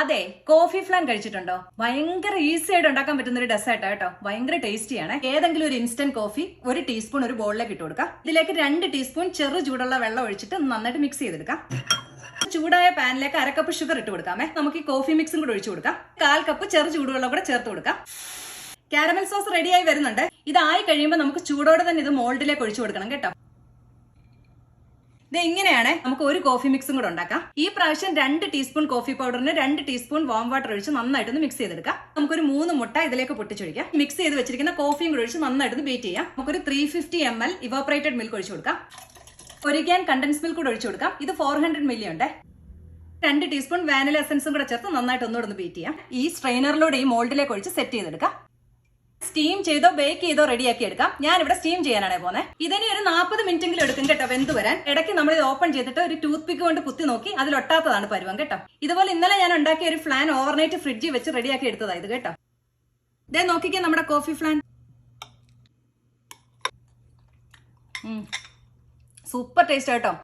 അതെ coffee flan കഴിച്ചിട്ടുണ്ടോ? ഭയങ്കര ഈസി ആയിട്ട് ഉണ്ടാക്കാൻ പറ്റുന്ന ഒരു ഡെസേർട്ട് കേട്ടോ. ഭയങ്കര ടേസ്റ്റിയാണ് ഏതെങ്കിലും ഒരു ഇൻസ്റ്റന്റ് കോഫി ഒരു ടീസ്പൂൺ ഒരു ബോളിലേക്ക് ഇട്ട് കൊടുക്കാം. ഇതിലേക്ക് രണ്ട് ടീസ്പൂൺ ചെറു ചൂടുള്ള വെള്ളം ഒഴിച്ചിട്ട് നന്നായിട്ട് മിക്സ് ചെയ്തെടുക്കാം. ചൂടായ പാനിലേക്ക് അരക്കപ്പ് ഷുഗർ ഇട്ട് കൊടുക്കാമേ. നമുക്ക് ഈ കോഫി മിക്സും കൂടെ ഒഴിച്ചു കൊടുക്കാം. കാൽ കപ്പ് ചെറു ചൂടുവെള്ളം കൂടെ ചേർത്ത് കൊടുക്കാം. കാരമൽ സോസ് റെഡിയായി വരുന്നുണ്ട്. ഇതായി കഴിയുമ്പോൾ നമുക്ക് ചൂടോടെ തന്നെ ഇത് മോൾഡിലേക്ക് ഒഴിച്ചു കൊടുക്കണം കേട്ടോ. ഇത് ഇങ്ങനെയാണ് നമുക്ക് ഒരു കോഫി മിക്സും കൂടെ ഉണ്ടാക്കാം. ഈ പ്രാവശ്യം രണ്ട് ടീസ്പൂൺ കോഫി പൗഡറിന് രണ്ട് ടീസ്പൂൺ വാം വാട്ടർ ഒഴിച്ച് നന്നായിട്ടൊന്ന് മിക്സ് ചെയ്തെടുക്കാം. നമുക്കൊരു മൂന്ന് മുട്ട ഇതിലേക്ക് പൊട്ടിച്ചൊഴിക്കാം. മിക്സ് ചെയ്ത് വെച്ചിരിക്കുന്ന കോഫിയും കൂടെ ഒഴിച്ച് നന്നായിട്ടൊന്ന് ബീറ്റ് ചെയ്യാം. നമുക്കൊരു three fifty M L evaporated milk ഒഴിച്ചു കൊടുക്കാം. ഒരു കണ്ടൻസ് മിൽക്ക് കൂടെ ഒഴിച്ചു കൊടുക്കാം. ഇത് ഫോർ ഹൺഡ്രഡ് മില്ലി ഉണ്ട്. രണ്ട് ടീസ്പൂൺ വാനില എസൻസും കൂടെ ചേർത്ത് നന്നായിട്ട് ഒന്നുകൂടെ ഒന്ന് ബീറ്റ് ചെയ്യാം. ഈ സ്ട്രെയിനറിലൂടെ ഈ മോൾഡിലേക്ക് ഒഴിച്ച് സെറ്റ് ചെയ്തെടുക്കാം. സ്റ്റീം ചെയ്തോ ബേക്ക് ചെയ്തോ റെഡിയാക്കി എടുക്കാം. ഞാൻ ഇവിടെ സ്റ്റീം ചെയ്യാനാണ് പോകുന്നത് ഇതിനെ ഒരു നാൽപ്പത് മിനിറ്റെങ്കിലും എടുക്കും കേട്ടോ വെന്ത് വരാൻ. ഇടയ്ക്ക് നമ്മൾ ഇത് ഓപ്പൺ ചെയ്തിട്ട് ഒരു ടൂത്ത് പിക്ക് കൊണ്ട് കുത്തി നോക്കി അതിൽ ഒട്ടാത്തതാണ് പരുവം കേട്ടോ. ഇതുപോലെ ഇന്നലെ ഞാൻ ഉണ്ടാക്കിയ ഒരു ഫ്ലാൻ ഓവർനൈറ്റ് ഫ്രിഡ്ജിൽ വെച്ച് റെഡിയാക്കി എടുത്തതാ ഇത് കേട്ടോ. ഇതേ നോക്കിക്കേ നമ്മുടെ കോഫി ഫ്ലാൻ. സൂപ്പർ ടേസ്റ്റ് കേട്ടോ.